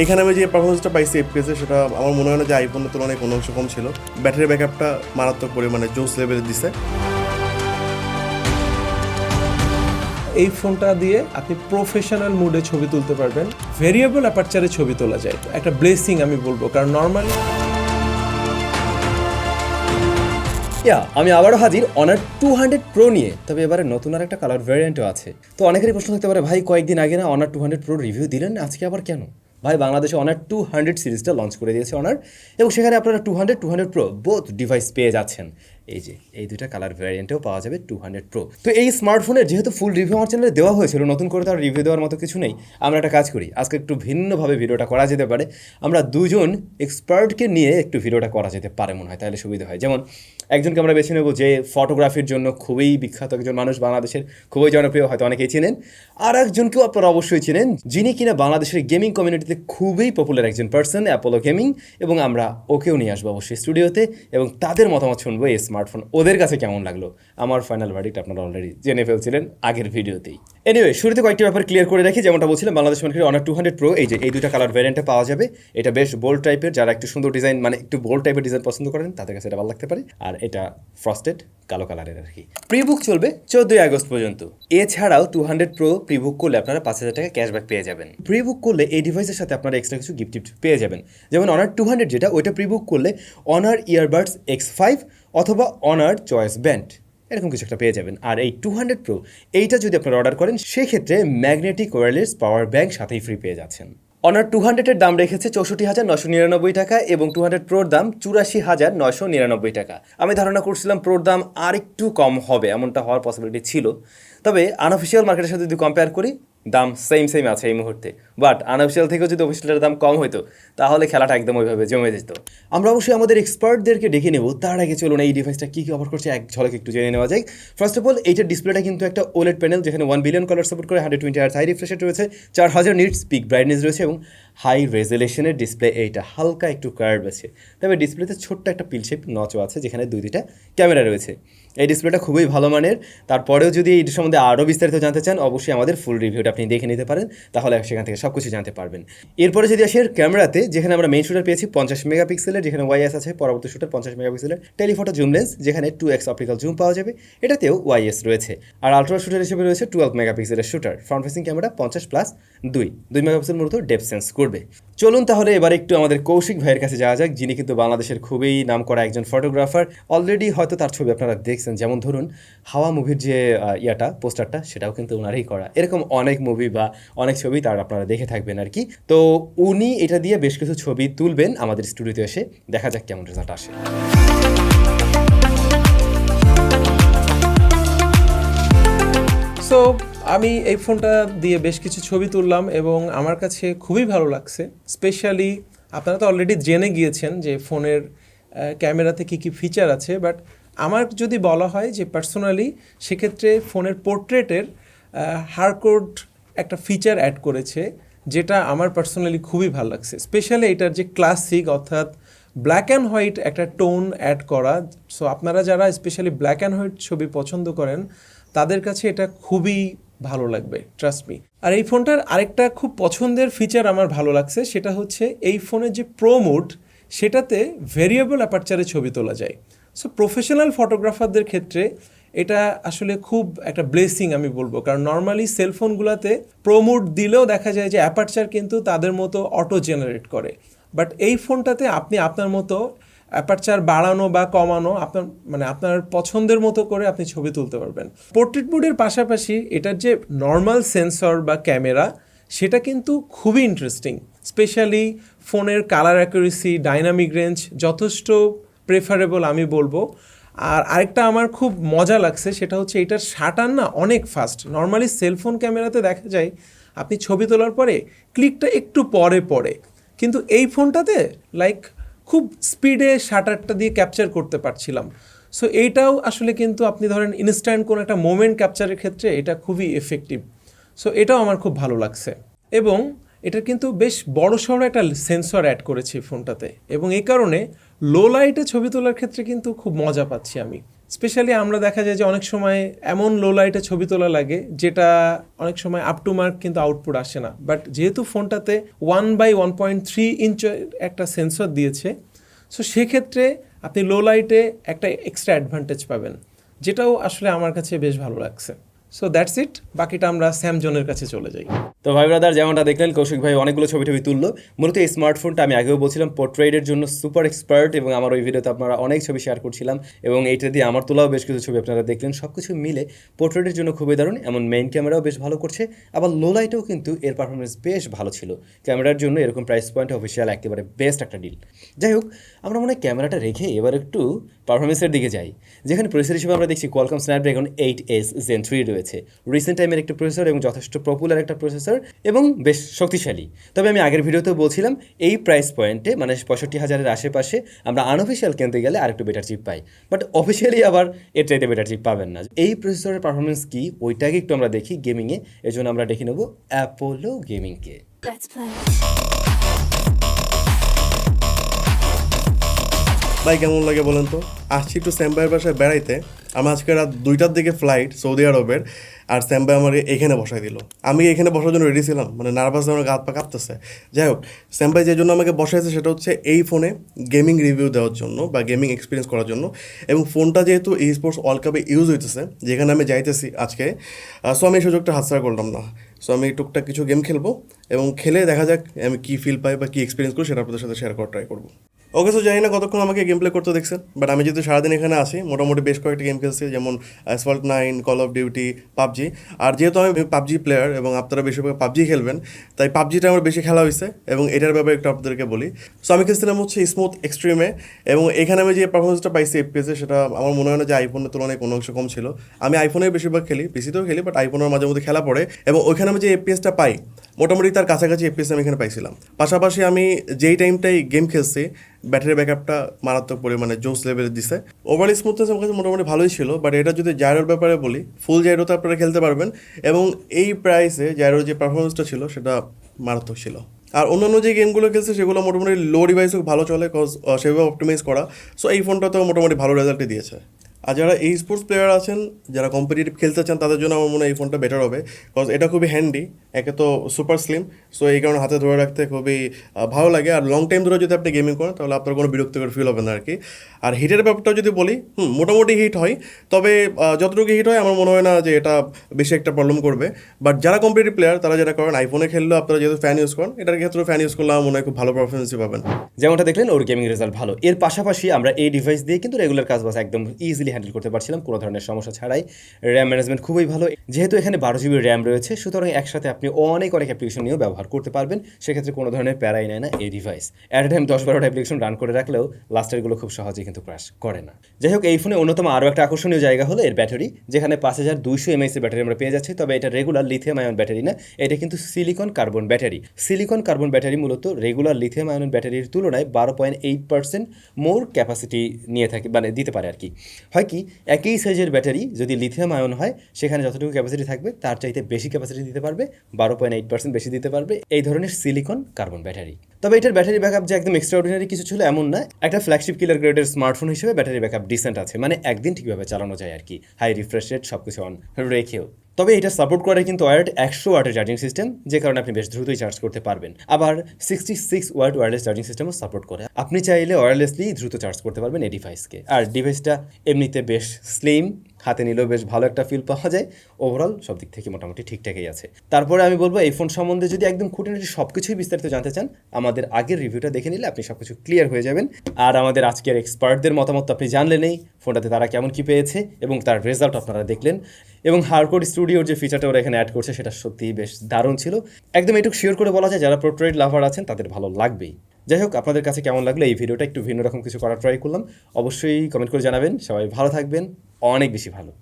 এখানে আমি যে পারফরমেন্সটা পাইছি এফপিএসে সেটা আমার মনে হয় না যে আইফোনের তুলনায় কোনো অংশ কম ছিল। ব্যাটারি ব্যাকআপটা মারাত্মক পরিমাণে জোস লেভেলে দিছে। এই ফোনটা দিয়ে আপনি প্রফেশনাল মুডে ছবি তুলতে পারবেন। ভেরিয়েবল অ্যাপারচারে ছবি তোলা যায়। একটা ব্লেসিং আমি বলব কারণ নর্মালি ইয়া আমি আবারও হাজির অনার টু হান্ড্রেড প্রো নিয়ে। তবে এবারে নতুন আর একটা কালার ভ্যারিয়েন্টও আছে। তো অনেকেরই প্রশ্ন থাকতে পারে ভাই কয়েকদিন আগে না Honor two hundred pro review দিলেন? আজকে আবার কেন? ভাই বাংলাদেশে অনার টু হান্ড্রেড সিরিজটা লঞ্চ করে দিয়েছে অনার এবং সেখানে আপনারা two hundred two hundred pro both device পেয়ে যাচ্ছেন। এই যে, এই দুইটা কালার ভ্যারিয়েন্টেও পাওয়া যাবে টু হান্ড্রেড প্রো তো এই স্মার্টফোনের যেহেতু ফুল রিভিউ আমার চ্যানেলে দেওয়া হয়েছিল, নতুন করে তার রিভিউ দেওয়ার মতো কিছু নেই, আমরা একটা কাজ করি, আজকে একটু ভিন্নভাবে ভিডিওটা করা যেতে পারে। আমরা দুজন এক্সপার্টকে নিয়ে একটু ভিডিওটা করা যেতে পারে মনে হয়, তাহলে সুবিধা হয়। যেমন, একজনকে আমরা বেছে নেব যে ফটোগ্রাফির জন্য খুবই বিখ্যাত একজন মানুষ বাংলাদেশের, খুবই জনপ্রিয়, হয়তো অনেকেই চেনেন। আর একজনকেও আপনারা অবশ্যই চেনেন, যিনি কিনা বাংলাদেশের গেমিং কমিউনিটিতে খুবই পপুলার একজন পার্সন অ্যাপোলো গেমিং এবং আমরা ওকেও নিয়ে আসব অবশ্যই স্টুডিওতে এবং তাদের মতামত শুনব এই স্মার্টফোন ওদের কাছে কেমন লাগল? আমার ফাইনাল ভার্ডিক্ট আপনারা অলরেডি জেনে ফেলছিলেন আগের ভিডিওতেই। এনিওয়ে শুরুতে কয়েকটি ব্যাপার ক্লিয়ার করে রাখি। যেমনটা বলছিলাম, বাংলাদেশ মার্কেটে অনার টু হান্ড্রেড প্রো এই যে, এই দুটা কালার ভ্যারিয়েন্টে পাওয়া যাবে। এটা বেশ বোল্ড টাইপের যারা একটু সুন্দর ডিজাইন মানে একটু বোল্ড টাইপের ডিজাইন পছন্দ করেন, তাদের কাছে এটা ভালো লাগতে পারে। আর এটা ফ্রস্টেড কালো কালারের আর কি। প্রিবুক চলবে চোদ্দই আগস্ট পর্যন্ত। এছাড়াও টু হান্ড্রেড প্রো প্রিবুক করলে আপনারা পাঁচ হাজার টাকা ক্যাশব্যাক পেয়ে যাবেন। প্রিবুক করলে এই ডিভাইসের সাথে আপনারা এক্সট্রা কিছু গিফট টিফট পেয়ে যাবেন। যেমন অনার টু হান্ড্রেড যেটা, ওইটা প্রিবুক করলে অনার ইয়ারবাডস এক্স ফাইভ অথবা অনার চয়েস ব্যান্ড এরকম কিছু একটা পেয়ে যাবেন। আর এই টু হান্ড্রেড প্রো এইটা যদি আপনারা অর্ডার করেন, সেক্ষেত্রে ম্যাগনেটিক ওয়্যারলেস পাওয়ার ব্যাংক সাথেই ফ্রি পেয়ে যাচ্ছেন। অনার টু হান্ড্রেডের দাম রেখেছে চৌষট্টি হাজার নশো নিরানব্বই টাকা এবং টু হান্ড্রেড প্রোর দাম চুরাশি হাজার নশো নিরানব্বই টাকা। আমি ধারণা করছিলাম প্রোর দাম আর একটু কম হবে, এমনটা হওয়ার পসিবিলিটি ছিল। তবে আনঅফিসিয়াল মার্কেটের সাথে যদি কম্পেয়ার করি দাম সেম সেম আছে এই মুহূর্তে। বাট আনঅফিসিয়াল থেকেও যদি অফিসিয়ালের দাম কম হতো তাহলে খেলাটা একদম ওইভাবে জমে যেত। আমরা অবশ্যই আমাদের এক্সপার্টদেরকে ডেকে নেব। তার আগে চলুন এই ডিভাইসটা কী কী অফার করছে, এক ঝলক একটু জেনে নেওয়া যায় ফার্স্ট অফ অল এইটার ডিসপ্লেটা কিন্তু একটা ওলেট প্যানেল যেখানে ওয়ান বিলিয়ন কালার সাপোর্ট করে হান্ড্রেড টোয়েন্টি আর হাই রিফ্রেশার রয়েছে, চার হাজার নিটস পিক ব্রাইটনেস রয়েছে এবং হাই রেজুলেশনের ডিসপ্লে এইটা, হালকা একটু কার্ভ আছে। তবে ডিসপ্লেতে ছোট্ট একটা পিল শেপ নচও আছে, যেখানে দুই দুইটা ক্যামেরা রয়েছে। এই ডিসপ্লেটা খুবই ভালো মানের। তারপরেও যদি এই সম্বন্ধে আরও বিস্তারিত জানতে চান, অবশ্যই আমাদের ফুল রিভিউটা আপনি দেখে নিতে পারেন। তাহলে সেখান থেকে সব কিছু জানতে পারবেন। এরপরে যদি আসি ক্যামেরাতে যেখানে আমরা মেইন শুটার পেয়েছি পঞ্চাশ মেগাপিক্সেলের যেখানে ওয়াইএস আছে, পরবর্তী শুটার পঞ্চাশ মেগাপিক্সেলের টেলিফটো জুম লেন্স যেখানে টু এক্স অপটিক্যাল জুম পাওয়া যাবে। এটাতেও ওয়াইএস রয়েছে। আর আলট্রা শুটার হিসেবে রয়েছে টুয়েলভ মেগাপিক্সেলের শুটার ফ্রন্ট ফেসিং ক্যামেরা পঞ্চাশ প্লাস দুই। দুই মেগাপিক্সেল মূলত ডেপ সেন্স করবে। চলুন তাহলে এবার একটু আমাদের কৌশিক ভাইয়ের কাছে যাওয়া যাক। যিনি কিন্তু বাংলাদেশের খুবই নাম করা একজন ফটোগ্রাফার অলরেডি হয়তো তার ছবি আপনারা দেখছেন। যেমন ধরুন, হাওয়া মুভির যে ইয়াটা, পোস্টারটা, সেটাও কিন্তু ওনারই করা। এরকম অনেক মুভি বা অনেক ছবি তার আপনারা দেখে থাকবেন আর কি। তো উনি এটা দিয়ে বেশ কিছু ছবি তুলবেন আমাদের স্টুডিওতে এসে। দেখা যাক কেমন রেজাল্ট আসে। সো আমি এই ফোনটা দিয়ে বেশ কিছু ছবি তুললাম এবং আমার কাছে খুবই ভালো লাগছে। স্পেশালি আপনারা তো অলরেডি জেনে গিয়েছেন যে ফোনের ক্যামেরাতে কী কী ফিচার আছে বাট আমার যদি বলা হয় যে পার্সোনালি সেক্ষেত্রে ফোনের পোর্ট্রেটের হারকোড একটা ফিচার অ্যাড করেছে, যেটা আমার পার্সোনালি খুবই ভালো লাগছে। স্পেশালি এটার যে ক্লাসিক অর্থাৎ ব্ল্যাক অ্যান্ড হোয়াইট একটা টোন অ্যাড করা সো আপনারা যারা স্পেশালি ব্ল্যাক অ্যান্ড হোয়াইট ছবি পছন্দ করেন, তাদের কাছে এটা খুবই ভালো লাগবে ট্রাস্ট মি আর এই ফোনটার আরেকটা খুব পছন্দের ফিচার আমার ভালো লাগছে, সেটা হচ্ছে এই ফোনের যে প্রো মোড সেটাতে ভেরিয়েবল অ্যাপারচারে ছবি তোলা যায়। সো প্রফেশনাল ফটোগ্রাফারদের ক্ষেত্রে এটা আসলে খুব একটা ব্লেসিং আমি বলব, কারণ নর্মালি সেলফোনগুলোতে প্রোমোট দিলেও দেখা যায় যে অ্যাপারচার কিন্তু তাদের মতো অটো জেনারেট করে। বাট এই ফোনটাতে আপনি আপনার মতো অ্যাপারচার বাড়ানো বা কমানো আপনার মানে আপনার পছন্দের মতো করে আপনি ছবি তুলতে পারবেন। পোর্ট্রেট মোডের পাশাপাশি এটার যে নর্মাল সেন্সর বা ক্যামেরা সেটা কিন্তু খুবই ইন্টারেস্টিং স্পেশালি ফোনের কালার অ্যাকুরেসি ডাইনামিক রেঞ্জ যথেষ্ট প্রেফারেবল আমি বলব। আর আরেকটা আমার খুব মজা লাগছে, সেটা হচ্ছে এটার শাটার না অনেক ফাস্ট নর্মালি সেলফোন ক্যামেরাতে দেখা যায়, আপনি ছবি তোলার পরে ক্লিকটা একটু পরে পরে কিন্তু এই ফোনটাতে লাইক খুব স্পিডে শাটারটা দিয়ে ক্যাপচার করতে পারছিলাম। সো এইটাও আসলে কিন্তু আপনি ধরেন ইনস্ট্যান্ট কোনো একটা মোমেন্ট ক্যাপচারের ক্ষেত্রে এটা খুবই এফেক্টিভ সো এটাও আমার খুব ভালো লাগছে। এবং এটা কিন্তু বেশ বড় সড়ো একটা সেন্সর অ্যাড করেছি ফোনটাতে এবং এই কারণে লো লাইটে ছবি তোলার ক্ষেত্রে কিন্তু খুব মজা পাচ্ছি আমি। স্পেশালি আমরা দেখা যায় যে অনেক সময় এমন লো লাইটে ছবি তোলা লাগে, যেটা অনেক সময় আপ টু মার্ক কিন্তু আউটপুট আসে না। বাট যেহেতু ফোনটাতে one by one point three inch একটা সেন্সর দিয়েছে সো সেক্ষেত্রে আপনি লো লাইটে একটা এক্সট্রা অ্যাডভান্টেজ পাবেন, যেটাও আসলে আমার কাছে বেশ ভালো লাগছে। সো দ্যাটস ইট বাকিটা আমরা স্যামজনের কাছে চলে যাই। তো ভাই ব্রাদার, যেমনটা দেখলেন, কৌশিক ভাই অনেকগুলো ছবি টবি তুললো। মূলত এই স্মার্টফোনটা আমি আগেও বলছিলাম পোর্ট্রেটের জন্য সুপার এক্সপার্ট এবং আমার ওই ভিডিওতে আপনারা অনেক ছবি শেয়ার করছিলাম এবং এইটা দিয়ে আমার তোলাও বেশ কিছু ছবি আপনারা দেখলেন। সব কিছু মিলে পোর্ট্রেটের জন্য খুবই দারুণ, এমন মেইন ক্যামেরাও বেশ ভালো করছে। আবার লো লাইটেও কিন্তু এর পারফরমেন্স বেশ ভালো ছিল। ক্যামেরার জন্য এরকম প্রাইস পয়েন্ট অফিসিয়াল একেবারে বেস্ট একটা ডিল যাই হোক, আমরা মনে হয় ক্যামেরাটা রেখে এবার একটু পারফরমেন্সের দিকে যাই। যেখানে প্রসেসর হিসেবে আমরা দেখছি Qualcomm Snapdragon eight S gen three রয়েছে। রিসেন্ট টাইমের একটা প্রসেসর এবং যথেষ্ট পপুলার একটা প্রসেসর এবং বেশ শক্তিশালী। তবে আমি আগের ভিডিওতেও বলছিলাম, এই প্রাইস পয়েন্টে মানে পঁয়ষট্টি হাজারের আশেপাশে আমরা আনঅফিসিয়াল কিনতে গেলে আরেকটু বেটার চিপ পাই। বাট অফিসিয়ালি আবার এর চাইতে বেটার চিপ পাবেন না। এই প্রসেসরের পারফরমেন্স কি, ওইটাকে একটু আমরা দেখি গেমিংয়ে এর জন্য আমরা দেখে নেব অ্যাপোলো গেমিংকে. ভাই, কেমন লাগে বলেন তো? আসছি একটু স্যাম্বাইয়ের বাসায় বেড়াইতে। আমার আজকে রাত দুইটার দিকে ফ্লাইট সৌদি আরবের আর স্যাম্বাই আমাকে এখানে বসাই দিল। আমি এখানে বসার জন্য রেডি ছিলাম মানে নার্ভাস আমার গাত পা কাঁপতেছে। যাই হোক স্যাম্বাই যে জন্য আমাকে বসাইছে সেটা হচ্ছে এই ফোনে গেমিং রিভিউ দেওয়ার জন্য বা গেমিং এক্সপিরিয়েন্স করার জন্য। এবং ফোনটা যেহেতু এই স্পোর্টস ওয়ার্ল্ড কাপে ইউজ হইতেছে, যেখানে আমি যাইতেছি আজকে সো আমি এই সুযোগটা হাতছাড়া করলাম না। সো আমি টুকটাক কিছু গেম খেলব এবং খেলে দেখা যাক আমি কী ফিল পাই বা কী এক্সপিরিয়েন্স করি সেটা আপনাদের সাথে শেয়ার করার ট্রাই করব। ওকে সো জানি না কতক্ষণ আমাকে গেম প্লে করতে দেখছেন বাট আমি যেহেতু সারাদিন এখানে আসি মোটামুটি বেশ কয়েকটা গেম খেলছি, যেমন Asphalt nine Call of Duty PUBG. আর যেহেতু আমি পাবজি প্লেয়ার এবং আপনারা বেশিরভাগ পাবজি খেলবেন, তাই পাবজিটা আমার বেশি খেলা হয়েছে এবং এটার ব্যাপারে একটু আপনাদেরকে বলি। সো আমি খেলছিলাম হচ্ছে স্মুথ এক্সট্রিমে এবং এখানে আমি যে পারফরমেন্সটা পাইছি এফপিএসে সেটা আমার মনে হয় না যে আইফোনের তুলনায় কোনো অংশ কম ছিল। আমি আইফোনে বেশিরভাগ খেলি পিসিতেও খেলি বাট আইফোনের মাঝে মধ্যে খেলা পড়ে এবং ওইখানে আমি যে এফপিএসটা পাই, মোটামুটি তার কাছাকাছি এফপিএস আমি এখানে পাইছিলাম। পাশাপাশি আমি যেই টাইমটাই গেম খেলছি ব্যাটারি ব্যাকআপটা মারাত্মক পরিমাণে জোস লেভেলে দিছে। ওভারঅল স্মুথনেস আমার কাছে মোটামুটি ভালোই ছিল বাট এটা যদি জায়রোর ব্যাপারে বলি ফুল জায়রোতে আপনারা খেলতে পারবেন এবং এই প্রাইসে জায়রোর যে পারফরমেন্সটা ছিল, সেটা মারাত্মক ছিল। আর অন্যান্য যে গেমগুলো খেলছে, সেগুলো মোটামুটি লো ডিভাইসও ভালো চলে কজ সেভাবে অপটিমাইজ করা। সো এই ফোনটা তো মোটামুটি ভালো রেজাল্টই দিয়েছে। আর যারা এই স্পোর্টস প্লেয়ার আছেন, যারা কম্পিটিটিভ খেলতে চান, তাদের জন্য আমার মনে হয় এই ফোনটা বেটার হবে। কজ এটা খুবই হ্যান্ডি একে তো সুপার স্লিম সো এই কারণে হাতে ধরে রাখতে খুবই ভালো লাগে। আর লং টাইম ধরে যদি আপনি গেমিং করেন, তাহলে আপনার কোনো বিরক্তিকর ফিল হবে না আর কি আর হিটের ব্যাপারটা যদি বলি, হুম, মোটামুটি হিট হয়। তবে যতটুকু হিট হয়, আমার মনে হয় না যে এটা বেশি একটা প্রবলেম করবে। বাট যারা কম্পিটিটিভ প্লেয়ার তারা যারা করেন আইফোনে খেললেও আপনারা যেহেতু ফ্যান ইউজ করেন, এটার ক্ষেত্রে ফ্যান ইউজ করলে আমার মনে হয় খুব ভালো পারফরমেন্সই পাবেন। যেমনটা দেখলেন, ওর গেমিং রেজাল্ট ভালো। এর পাশাপাশি আমরা এই ডিভাইস দিয়ে কিন্তু রেগুলার কাজ বাস একদম ইজিলি হ্যান্ডেল করতে পারছিলাম, কোনো ধরনের সমস্যা ছাড়াই। র্যাম ম্যানেজমেন্ট খুবই ভালো। যেহেতু এখানে বারো জিবি র্যাম রয়েছে, সুতরাং একসাথে আপনি অনেক অনেক অ্যাপ্লিকেশন নিয়েও ব্যবহার করতে পারবেন। সেক্ষেত্রে কোনো ধরনের প্যারাই নেয় না এই ডিভাইস অ্যাট টাইম দশ বারোটা অ্যাপ্লিকেশন রান করে রাখলেও লাস্টারগুলো খুব সহজেই কিন্তু ক্রাশ করে না। যাই হোক, এই ফোনে অন্যতম আরও একটা আকর্ষণীয় জায়গা হলো এর ব্যাটারি যেখানে পাঁচ হাজার দুইশো এমএএস এর ব্যাটারি আমরা পেয়ে যাচ্ছি। তবে এটা রেগুলার লিথিয়াম আয়ন ব্যাটারি না, এটা কিন্তু silicon carbon battery silicon carbon battery মূলত রেগুলার লিথিয়াম আয়ন ব্যাটারির তুলনায় বারো point eight percent more capacity নিয়ে থাকে মানে দিতে পারে আর কি। হয় কি একই সাইজের ব্যাটারি যদি লিথিয়াম আয়ন হয়, সেখানে যতটুকু ক্যাপাসিটি থাকবে, তার চাইতে বেশি ক্যাপাসিটি দিতে পারবে, বারো পয়েন্ট এইট পার্সেন্ট বেশি দিতে পারবে, এই ধরনের সিলিকন কার্বন ব্যাটারি তবে এটার ব্যাটারি ব্যাকআপ যে একদম এক্সট্রাঅর্ডিনারি কিছু ছিল এমন না। একটা ফ্ল্যাগশিপ কিলার গ্রেডের স্মার্টফোন হিসেবে ব্যাটারি ব্যাকআপ ডিসেন্ট আছে। মানে একদিন ঠিকভাবে চালানো যায় আর কি। হাই রিফ্রেশ রেট সব কিছু অন রেখেও। তবে এটা সাপোর্ট করে কিন্তু ওয়ার্ড একশো ওয়াটের চার্জিং সিস্টেম যে কারণে আপনি বেশ দ্রুতই চার্জ করতে পারবেন। আবার sixty six watt wireless charging সিস্টেমও support করে। আপনি চাইলে ওয়ারলেসলি দ্রুত চার্জ করতে পারবেন এই ডিভাইসকে আর ডিভাইসটা এমনিতে বেশ স্লিম হাতে নিলেও বেশ ভালো একটা ফিল পাওয়া যায়। ওভারঅল সব দিক থেকে মোটামুটি ঠিকঠাকই আছে। তারপরে আমি বলব, এই ফোন সম্বন্ধে যদি একদম খুঁটিনাটি সব কিছুই বিস্তারিত জানতে চান, আমাদের আগের রিভিউটা দেখে নিলে আপনি সব কিছু ক্লিয়ার হয়ে যাবেন। আর আমাদের আজকের এক্সপার্টদের মতামত আপনি জানলেনই ফোনটাতে তারা কেমন কি পেয়েছে এবং তার রেজাল্ট আপনারা দেখলেন। এবং হারকোড স্টুডিওর যে ফিচারটা ওরা এখানে অ্যাড করছে, সেটা সত্যিই বেশ দারুণ ছিল। একদম এটুকু শিওর করে বলা যায়, যারা পোর্ট্রেট লাভার আছেন, তাদের ভালো লাগবেই। যাই হোক, আপনাদের কাছে কেমন লাগল এই ভিডিওটা? একটু ভিন্ন রকম কিছু করার ট্রাই করলাম। অবশ্যই কমেন্ট করে জানাবেন। সবাই ভালো থাকবেন। অনেক বেশি ভালো।